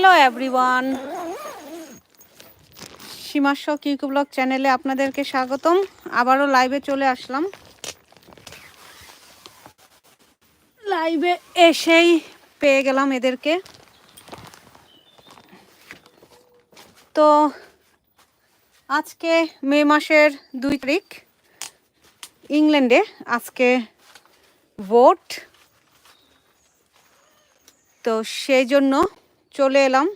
Hello everyone সীমাস্ব কিউকু blog চ্যানেলে আপনাদেরকে স্বাগতম। আবারও লাইভে চলে আসলাম। লাইভে এসেই পেয়ে গেলাম এদেরকে। তো আজকে মে মাসের দুই তারিখ। ইংল্যান্ডে আজকে ভোট তো সেই জন্য চলে এলাম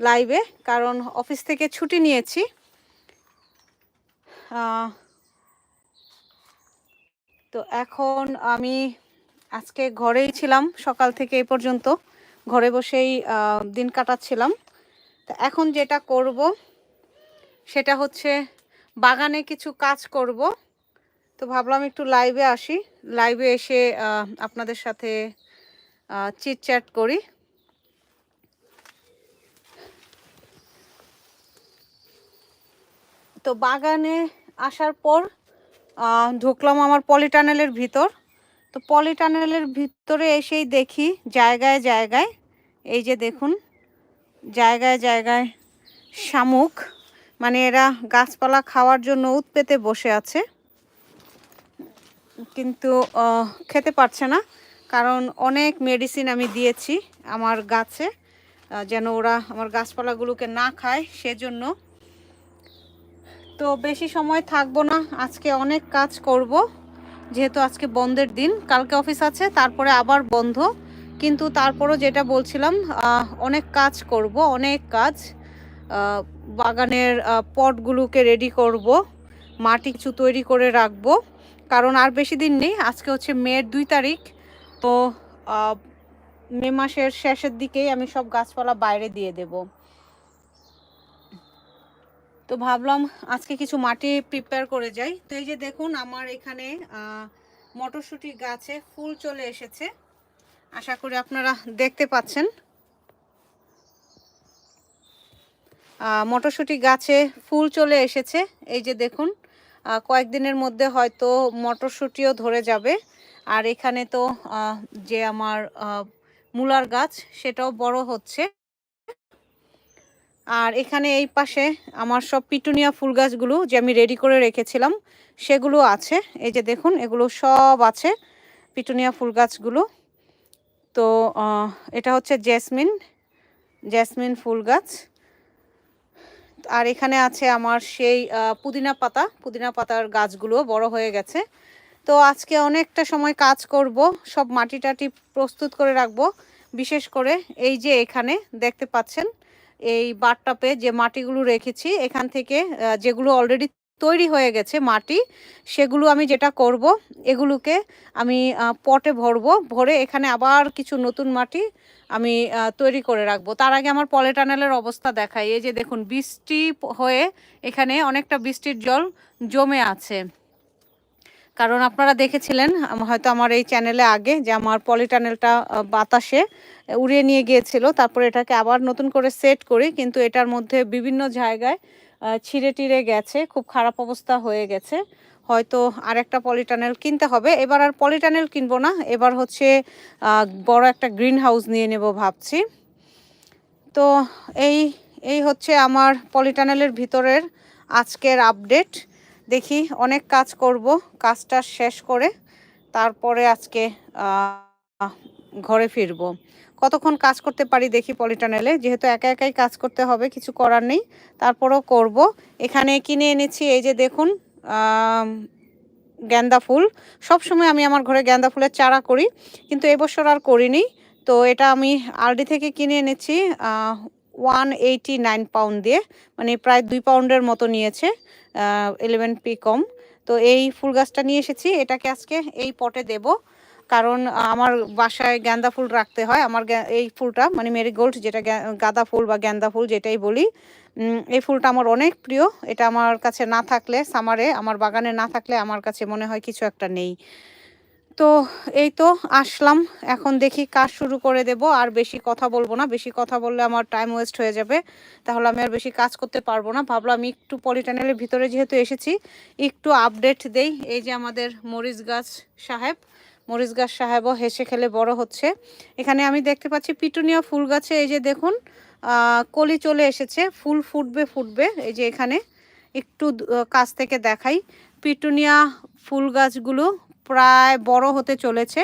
লাইভে, কারণ অফিস থেকে ছুটি নিয়েছি। তো এখন আমি আজকে ঘরেই ছিলাম, সকাল থেকে এই পর্যন্ত। ঘরে বসেই দিন কাটাচ্ছিলাম। তো এখন যেটা করব, সেটা হচ্ছে বাগানে কিছু কাজ করব। তো ভাবলাম একটু লাইভে আসি। লাইভে এসে আপনাদের সাথে চিট চ্যাট করি। তো বাগানে আসার পর ঢুকলাম আমার পলিটানেলের ভিতর। তো পলিটানেলের ভিতরে এসেই দেখি জায়গায় জায়গায়, এই যে দেখুন, জায়গায় জায়গায় শামুক। মানে এরা গাছপালা খাওয়ার জন্য উৎপেতে বসে আছে। কিন্তু খেতে পারছে না, কারণ অনেক মেডিসিন আমি দিয়েছি আমার গাছে যেন ওরা আমার গাছপালাগুলোকে না খায়, সেজন্য তো বেশি সময় থাকব না, আজকে অনেক কাজ করব, যেহেতু আজকে বন্ধের দিন, কালকে অফিস আছে, তারপরে আবার বন্ধ, কিন্তু তারপরও যেটা বলছিলাম অনেক কাজ করব, অনেক কাজ বাগানের পটগুলোকে রেডি করব মাটি কিছু তৈরি করে রাখব, কারণ আর বেশি দিন নেই, আজকে হচ্ছে মেয়ের দুই তারিখ, তো মে মাসের শেষের দিকেই আমি সব গাছপালা বাইরে দিয়ে দেব। তো ভাবলাম আজকে কিছু মাটি প্রিপেয়ার করে যাই। তো এই যে দেখুন, আমার এখানে মটরশুঁটি গাছে ফুল চলে এসেছে। আশা করি আপনারা দেখতে পাচ্ছেন। মটরশুঁটি গাছে ফুল চলে এসেছে। এই যে দেখুন কয়েকদিনের মধ্যে হয়তো মটরশুঁটিও ধরে যাবে। আর এখানে তো যে আমার মূলার গাছ, সেটাও বড় হচ্ছে। আর এখানে এই পাশে আমার সব পিটুনিয়া ফুল গাছগুলো যে আমি রেডি করে রেখেছিলাম, সেগুলো আছে। এই যে দেখুন, এগুলো সব আছে পিটুনিয়া ফুল গাছগুলো। তো এটা হচ্ছে জেসমিন জেসমিন ফুল গাছ। আর এখানে আছে আমার সেই পুদিনা পাতা। পুদিনা পাতার গাছগুলো বড় হয়ে গেছে। তো আজকে অনেকটা সময় কাজ করব, সব মাটি টাটি প্রস্তুত করে রাখব। বিশেষ করে এই যে এখানে দেখতে পাচ্ছেন এই বারটাপে যে মাটিগুলো রেখেছি, এখান থেকে যেগুলো অলরেডি তৈরি হয়ে গেছে মাটি, সেগুলো আমি যেটা করব, এগুলোকে আমি পটে ভরবো, ভরে এখানে আবার কিছু নতুন মাটি আমি তৈরি করে রাখব। তার আগে আমার পলিটানেলের অবস্থা দেখাই। এই যে দেখুন, বৃষ্টি হয়ে এখানে অনেকটা বৃষ্টির জল জমে আছে। কারণ আপনারা দেখেছিলেন হয়তো আমার এই চ্যানেলে আগে যে আমার পলিটানেলটা বাতাসে উড়িয়ে নিয়ে গিয়েছিল। তারপরে এটাকে আবার নতুন করে সেট করি, কিন্তু এটার মধ্যে বিভিন্ন জায়গায় ছিঁড়ে টিড়ে গেছে, খুব খারাপ অবস্থা হয়ে গেছে। হয়তো আরেকটা পলিটানেল কিনতে হবে। এবার আর পলিটানেল কিনবো না। এবার হচ্ছে বড় একটা গ্রিন হাউস নিয়ে নেব ভাবছি। তো এই এই হচ্ছে আমার পলিটানেলের ভিতরের আজকের আপডেট দেখি, অনেক কাজ করব। কাজটা শেষ করে তারপরে আজকে ঘরে ফিরবো। কতক্ষণ কাজ করতে পারি দেখি পলিটানেলে। যেহেতু একা একাই কাজ করতে হবে, কিছু করার নেই। তারপরেও করব। এখানে কিনে এনেছি, এই যে দেখুন গ্যান্দা ফুল। সব সময় আমি আমার ঘরে গ্যান্দা ফুলের চারা করি, কিন্তু এবছর আর করিনি। তো এটা আমি আলডি থেকে কিনে এনেছি ওয়ান এইটি নাইন পাউন্ড দিয়ে মানে প্রায় দুই পাউন্ডের মতো নিয়েছে ইলেভেন পি কম তো এই ফুল গাছটা নিয়ে এসেছি, এটাকে আজকে এই পটে দেব। কারণ আমার বাসায় গ্যান্দা ফুল রাখতে হয়, আমার এই ফুলটা মানে মেরিগোল্ড যেটা গাঁদা ফুল বা গ্যান্দা ফুল যেটাই বলি এই ফুলটা আমার অনেক প্রিয়। এটা আমার কাছে না থাকলে, সামারে, আমার বাগানে না থাকলে আমার কাছে মনে হয় কিছু একটা নেই। তো এই তো আসলাম। এখন দেখি কাজ শুরু করে দেব। আর বেশি কথা বলব না। বেশি কথা বললে আমার টাইম ওয়েস্ট হয়ে যাবে। তাহলে আমি আর বেশি কাজ করতে পারব না। ভাবলাম একটু পলিটানেলের ভিতরে যেহেতু এসেছি, একটু আপডেট দেই। এই যে আমাদের মরিচ গাছ সাহেব, মরিচ গাছ সাহেবও হেসে খেলে বড় হচ্ছে। এখানে আমি দেখতে পাচ্ছি পিটুনিয়া ফুল গাছে, এই যে দেখুন কলি চলে এসেছে। ফুল ফুটবে ফুটবে। এই যে এখানে একটু কাছ থেকে দেখাই। পিটুনিয়া ফুল গাছগুলো প্রায় বড় হতে চলেছে।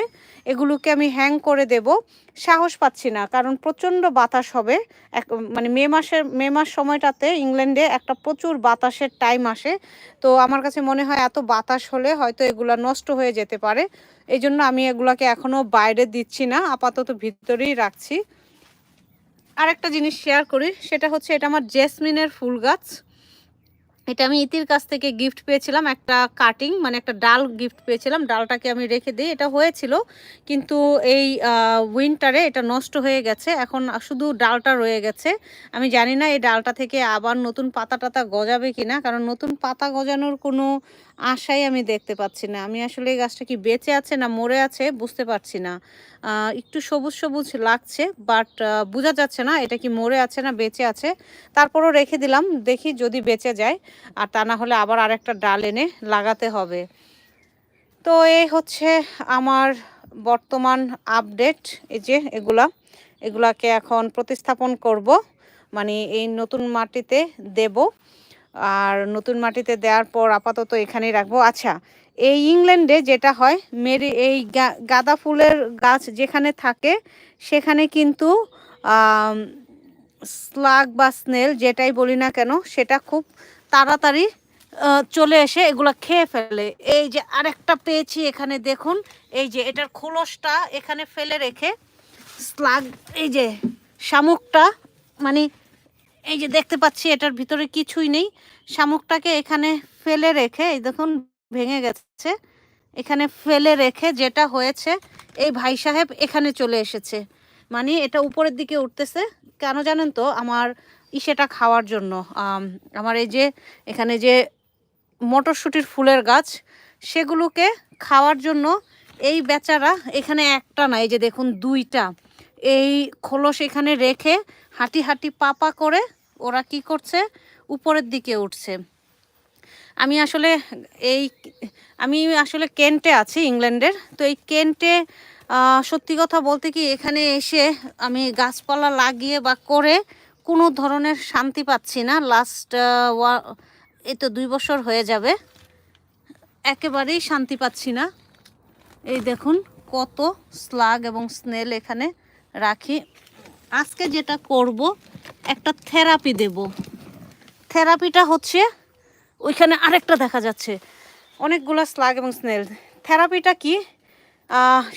এগুলোকে আমি হ্যাং করে দেব। সাহস পাচ্ছি না, কারণ প্রচণ্ড বাতাস হবে। এক মানে মে মাসের, মে মাস সময়টাতে ইংল্যান্ডে একটা প্রচুর বাতাসের টাইম আসে। তো আমার কাছে মনে হয় এত বাতাস হলে হয়তো এগুলো নষ্ট হয়ে যেতে পারে। এই জন্য আমি এগুলাকে এখনও বাইরে দিচ্ছি না, আপাতত ভিতরেই রাখছি। আরেকটা জিনিস শেয়ার করি, সেটা হচ্ছে এটা আমার জেসমিনের ফুল গাছ। এটা আমি ইতির কাছ থেকে গিফট পেয়েছিলাম, একটা কাটিং মানে একটা ডাল গিফট পেয়েছিলাম। ডালটাকে আমি রেখে দিই, এটা হয়েছিল। কিন্তু এই উইন্টারে এটা নষ্ট হয়ে গেছে। এখন শুধু ডালটা রয়ে গেছে। আমি জানি না এই ডালটা থেকে আবার নতুন পাতা টাতা গজাবে কিনা, কারণ নতুন পাতা গজানোর কোনো আশাই আমি দেখতে পাচ্ছি না। আমি আসলে এই গাছটা কি বেঁচে আছে না মরে আছে বুঝতে পারছি না। একটু সবুজ সবুজ লাগছে বাট বোঝা যাচ্ছে না এটা কি মরে আছে না বেঁচে আছে। তারপরও রেখে দিলাম, দেখি যদি বেঁচে যায়, আর তা না হলে আবার আরেকটা ডাল এনে লাগাতে হবে। তো এই হচ্ছে আমার বর্তমান আপডেট, এই যে এগুলা। এগুলাকে এখন প্রতিস্থাপন করব মানে এই নতুন মাটিতে দেব। আর নতুন মাটিতে দেওয়ার পর আপাতত এখানেই রাখব। আচ্ছা এই ইংল্যান্ডে যেটা হয়, মেরি এই গাঁদা ফুলের গাছ যেখানে থাকে, সেখানে কিন্তু স্লাগ বা স্নেল যেটাই বলি না কেন, সেটা খুব তাড়াতাড়ি চলে এসে এগুলো খেয়ে ফেলে। এই যে আরেকটা পেয়েছি এখানে, দেখুন, এই যে এটার খোলসটা এখানে ফেলে রেখে, স্লাগ এই যে শামুকটা মানে এই যে দেখতে পাচ্ছি, এটার ভিতরে কিছুই নেই। শামুকটাকে এখানে ফেলে রেখে, এই দেখুন, ভেঙে গেছে। এখানে ফেলে রেখে যেটা হয়েছে, এই ভাই সাহেব এখানে চলে এসেছে। মানে এটা উপরের দিকে উঠতেছে। কেন জানেন তো, আমার ইসেটা খাওয়ার জন্য। আমার এই যে, এখানে যে মটরশুঁটির ফুলের গাছ, সেগুলোকে খাওয়ার জন্য এই বেচারা এখানে একটা না, এই যে দেখুন, দুইটা। এই খোলস এখানে রেখে হাঁটি হাঁটি পাপা করে ওরা কি করছে? উপরের দিকে উঠছে। আমি আসলে এই, আমি আসলে কেন্টে আছি ইংল্যান্ডের। তো এই কেন্টে সত্যি কথা বলতে কি এখানে এসে আমি গাছপালা লাগিয়ে বা করে কোনো ধরনের শান্তি পাচ্ছি না। লাস্ট এ তো দুই বছর হয়ে যাবে। একেবারেই শান্তি পাচ্ছি না। এই দেখুন কত স্লাগ এবং স্নেল এখানে রাখি। আজকে যেটা করব একটা থেরাপি দেব। থেরাপিটা হচ্ছে ওইখানে আরেকটা দেখা যাচ্ছে। অনেকগুলো স্লাগ এবং স্নেল থেরাপিটা কি?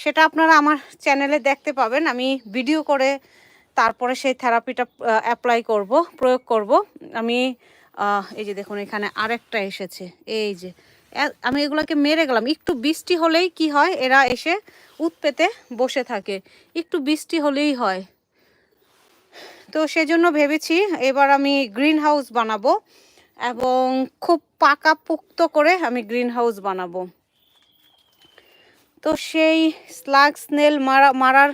সেটা আপনারা আমার চ্যানেলে দেখতে পাবেন। আমি ভিডিও করে তারপরে সেই থেরাপিটা অ্যাপ্লাই করব, প্রয়োগ করব। আমি এই যে দেখুন এখানে আরেকটা এসেছে। এই যে আমি এগুলোকে মেরে গেলাম। একটু বৃষ্টি হলেই কি হয়? এরা এসে উৎপেতে বসে থাকে। একটু বৃষ্টি হলেই হয়। তো সেজন্য ভেবেছি এবার আমি গ্রিন হাউস বানাবো এবং খুব পাকা পাকাপোক্ত করে আমি গ্রিন হাউস বানাবো। তো সেই স্লাগ স্নেল মারা, মারার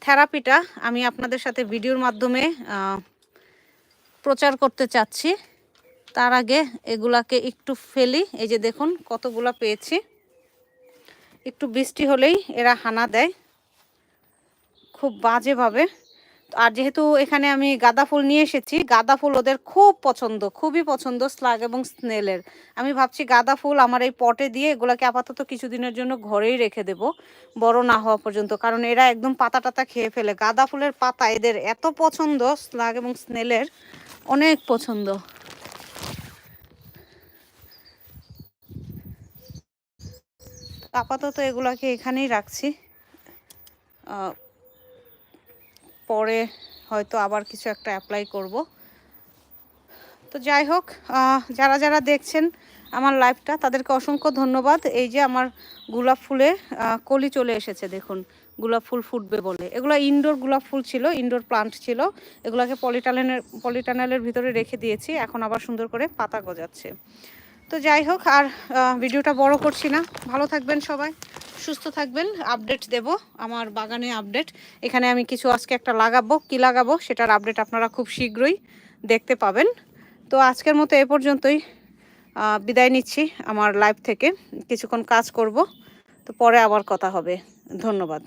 থেরাপিটা আমি আপনাদের সাথে ভিডিওর মাধ্যমে প্রচার করতে চাচ্ছি। তার আগে এগুলাকে একটু ফেলি। এই যে দেখুন কতগুলা পেয়েছি। একটু বৃষ্টি হলেই এরা হানা দেয়। খুব বাজেভাবে। আর যেহেতু এখানে আমি গাঁদা ফুল নিয়ে এসেছি, গাঁদা ফুল ওদের খুব পছন্দ, খুবই পছন্দ স্লাগ এবং স্নেলের। আমি ভাবছি গাঁদা ফুল আমার এই পটে দিয়ে এগুলোকে আপাতত কিছুদিনের জন্য ঘরেই রেখে দেব, বড় না হওয়া পর্যন্ত, কারণ এরা একদম পাতা টাতা খেয়ে ফেলে। গাঁদা ফুলের পাতা এদের এত পছন্দ, স্লাগ এবং স্নেলের অনেক পছন্দ। আপাতত এগুলাকে এখানেই রাখছি। পরে হয়তো আবার কিছু একটা অ্যাপ্লাই করব। তো যাই হোক যারা যারা দেখছেন আমার লাইভটা তাদেরকে অসংখ্য ধন্যবাদ। এই যে আমার গোলাপ ফুলে কলি চলে এসেছে, দেখুন। গোলাপ ফুল ফুটবে বলে। এগুলো ইনডোর গোলাপ ফুল ছিল ইনডোর প্লান্ট ছিল। এগুলোকে পলিটানেলের পলিটানেলের ভিতরে রেখে দিয়েছি। এখন আবার সুন্দর করে পাতা গজাচ্ছে। তো যাই হোক, আর ভিডিওটা বড় করছি না। ভালো থাকবেন সবাই। সুস্থ থাকবেন আপডেট দেব, আমার বাগানে আপডেট এখানে আমি কিছু আজকে একটা লাগাবো, কি লাগাবো সেটার আপডেট আপনারা খুব শীঘ্রই দেখতে পাবেন। তো আজকের মতো এ পর্যন্তই বিদায় নিচ্ছি আমার লাইফ থেকে। কিছুক্ষণ কাজ করব, তো পরে আবার কথা হবে। ধন্যবাদ।